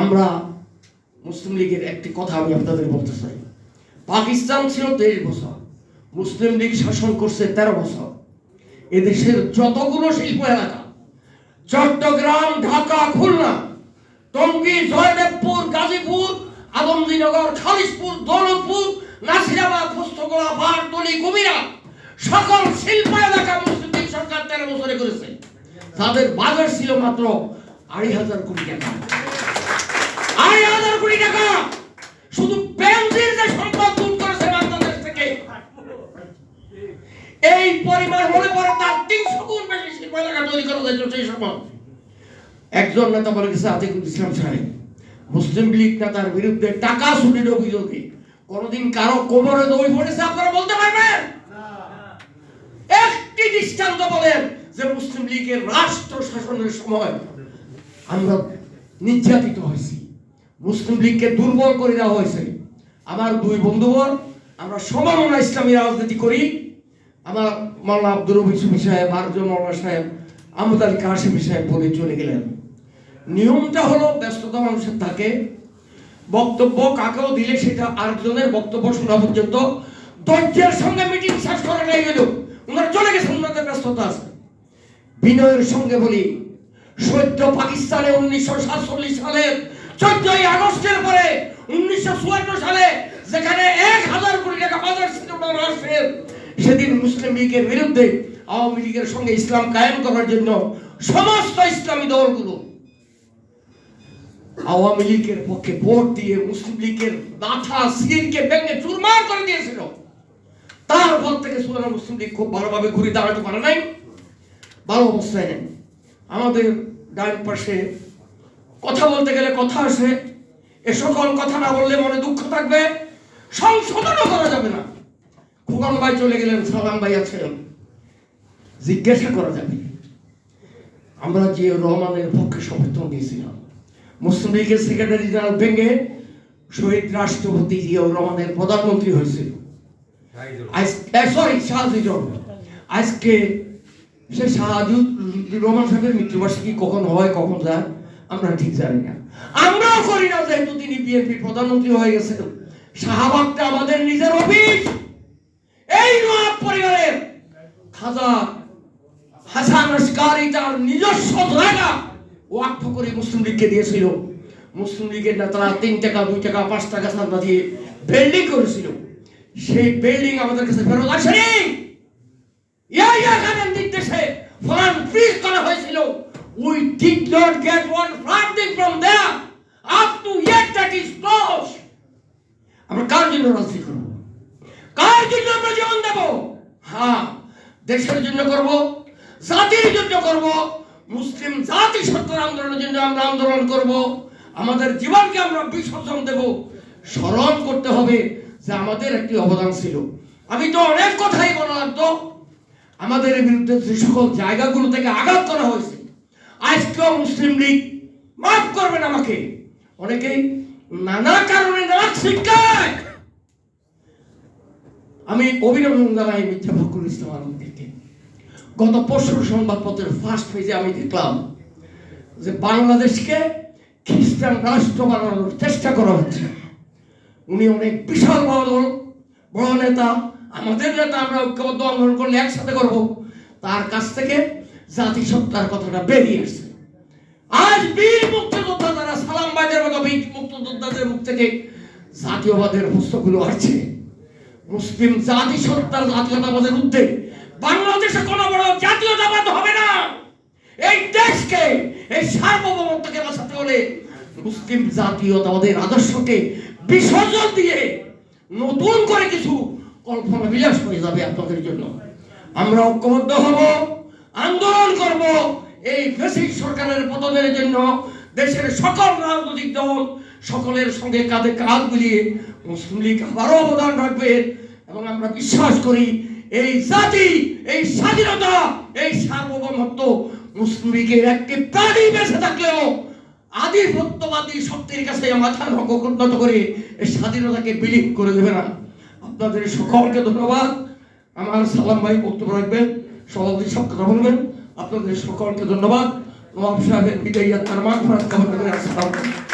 আমরা মুসলিম লীগের একটি কথা আমি আপনাদের বলতে চাই। পাকিস্তান ছিল তেইশ বছর, মুসলিম লীগ শাসন করছে তেরো বছর। এদেশের যতগুলো শিল্প এলাকা, চট্টগ্রাম, ঢাকা, খুলনা, টঙ্গী, জয়দেবপুর, গাজীপুর আলমদিনগর খালিশপুর, দৌলতপুর, নাসিরাবাদ পোস্তগোলা বারতলি কুমিরা, সকল শিল্প এলাকা মুসলিম লীগ সরকার তেরো বছরে করেছে। তাদের বাজার ছিল মাত্র আড়াই হাজার কোটি টাকা। কোটি টাকা। শুধু যে সম্পদ লুট করেছে বাংলাদেশ থেকে, এই পরিমাণ হলে পরে তার তিনশো গুণ বেশি শিল্প এলাকা তৈরি করা যায় সেই সময় একজন নেতা বলে গেছে আতিকুল ইসলাম সাহেব, মুসলিম লীগ নেতার বিরুদ্ধে টাকা অভিযোগে কোনদিন কারও কোমরে পড়েছে আপনারা বলতে পারবেন? একটি দৃষ্টান্ত বলেন যে মুসলিম লীগের রাষ্ট্র শাসনের সময় আমরা নির্যাতিত হয়েছি। মুসলিম লীগকে দুর্বল করে দেওয়া হয়েছে। আমার দুই বন্ধুবর, আমরা সমাননা ইসলামী রাজনীতি করি। আমার মাওলানা আব্দুর রবি সুফি সাহেব আরজন মাওলানা সাহেব আহমদ আলী কাশিমি সাহেব বলে চলে গেলেন। নিয়মটা হলো, ব্যস্ততা মানুষের থাকে। বক্তব্য কাকেও দিলে সেটা আরেকজনের বক্তব্য শোনা পর্যন্ত ধৈর্যের সঙ্গে মিটিং শেষ করে নিয়ে গেল ওনারা চলে গেছেন, ওনাদের ব্যস্ততা আছে। বিনয়ের সঙ্গে বলি সৈত্য পাকিস্তানে উনিশশো সাতচল্লিশ সালের চোদ্দই আগস্টের পরে উনিশশো চুয়ান্ন সালে যেখানে এক হাজার কোটি টাকা বাজার ছিল মহারাষ্ট্রের সেদিন মুসলিম লীগের বিরুদ্ধে আওয়ামী লীগের সঙ্গে ইসলাম কায়েম করার জন্য সমস্ত ইসলামী দলগুলো আওয়ামী লীগের পক্ষে ভোট দিয়ে মুসলিম লীগের মাথা সিরকে ভেঙে চুরমার করে দিয়েছিল। তারপর থেকে সুরানা মুসলিম লীগ খুব ভালোভাবে ঘুরে দাঁড়াতে পারে নাই, ভালো অবস্থায় নেই। আমাদের ডান পাশে কথা বলতে গেলে কথা আসে। এ সকল কথা না বললে মনে দুঃখ থাকবে। সংশোধনও করা যাবে না। খোকন ভাই চলে গেলেন সালাম ভাই আছেন। জিজ্ঞাসা করা যাবে। আমরা যে রহমানের পক্ষে সমর্থন দিয়েছিলাম মুসলিম লীগের সেক্রেটারি জেনারেল ভেঙে শহীদ রাষ্ট্রপতি জিয়াউর রহমানের প্রধানমন্ত্রী হয়েছিল। সরি আজকে সে শাহাদুর রহমান সাহেবের মৃত্যুবার্ষিকী কখন হয় কখন যায়? আমরা ঠিক জানি না। আমরাও করি না যেহেতু তিনি বিএনপির প্রধানমন্ত্রী হয়ে গেছেন। শাহবাগটা আমাদের নিজের অফিস। এই নয় পরিবারের খাজা হাসান আসকারি তার নিজস্ব জায়গা করে মুসলিম লীগকে দিয়েছিল। মুসলিম লীগের নেতারা তিন টাকা, দুই টাকা, পাঁচ টাকা চাঁদা দিয়ে বিল্ডিং করেছিল। সেই বিল্ডিং আমাদের কাছে ফেরত আসেনি। ইয়াহিয়া খানের নির্দেশে ফান্ড ফ্রিজ করা হয়েছিল we did not get one funding from there up to yet that is close আমরা কার জন্য রাজনীতি করব? কার জন্য আমরা জীবন দেব? হ্যাঁ দেশের জন্য করব, জাতির জন্য করব, মুসলিম জাতি সত্তর আন্দোলনের জন্য আমরা আন্দোলন করব। আমাদের জীবনকে আমরা বিসর্জন দেব। স্মরণ করতে হবে যে আমাদের একটি অবদান ছিল। আমি তো অনেক কথাই বললাম তো আমাদের বিরুদ্ধে যে সকল জায়গাগুলো থেকে আঘাত করা হয়েছে আজকেও মুসলিম লীগ মাফ করবেন আমাকে। অনেকেই নানা কারণে নানা শিক্ষায়। আমি অভিনন্দন জানাই মিথ্যা ফখরুল ইসলাম আলমগীরকে। গত পরশু সংবাদপত্রের ফার্স্ট পেজে আমি দেখলাম যে বাংলাদেশকে খ্রিস্টান রাষ্ট্র বানানোর চেষ্টা করা হচ্ছে। উনি অনেক বিশাল বড় দল, বড় নেতা, আমাদের নেতা আমরা ঐক্যবদ্ধ আন্দোলন করলে একসাথে করব। তার কাছ থেকে জাতিসত্তার কথাটা বেরিয়ে আসছে। আজ বীর মুক্তিযোদ্ধা যারা সালাম বাইদের মতো বীর মুক্তিযোদ্ধাদের মুখ থেকে জাতীয়বাদের পুস্তকগুলো আসছে। মুসলিম জাতি জাতিসত্তার জাতীয়তাবাদের উদ্যোগ বাংলাদেশে কোনো বড় জাতীয়তাবাদ হবে না। এই দেশকে, এই সার্বভৌমত্বকে বাঁচাতে হলে মুসলিম জাতীয়তাবাদের আদর্শকে বিসর্জন দিয়ে নতুন করে কিছু কল্পনা বিলাস হয়ে যাবে আপনাদের জন্য। আমরা ঐক্যবদ্ধ হব। আন্দোলন করব এই ফেসিক সরকারের পতনের জন্য দেশের সকল রাজনৈতিক দল সকলের সঙ্গে কাঁধে কাঁধ মিলিয়ে মুসলিম লীগ আবারও অবদান রাখবে এবং আমরা বিশ্বাস করি এই জাতি, এই স্বাধীনতা, এই সার্বভৌমত্ব মুসলিম লীগের একটি প্রাণী বেঁচে থাকলেও আধিপত্যবাদী শক্তির কাছে মাথা উন্নত করে এই স্বাধীনতাকে বিলীন করে দেবে না। আপনাদের সকলকে ধন্যবাদ। আমার সালাম ভাই বক্তব্য রাখবেন। সভাপতি সব কথা বলবেন। আপনাদের সকলকে ধন্যবাদ। নবাব সাহেবের বিদায় তার মাঠ কামনা করে আসসালাম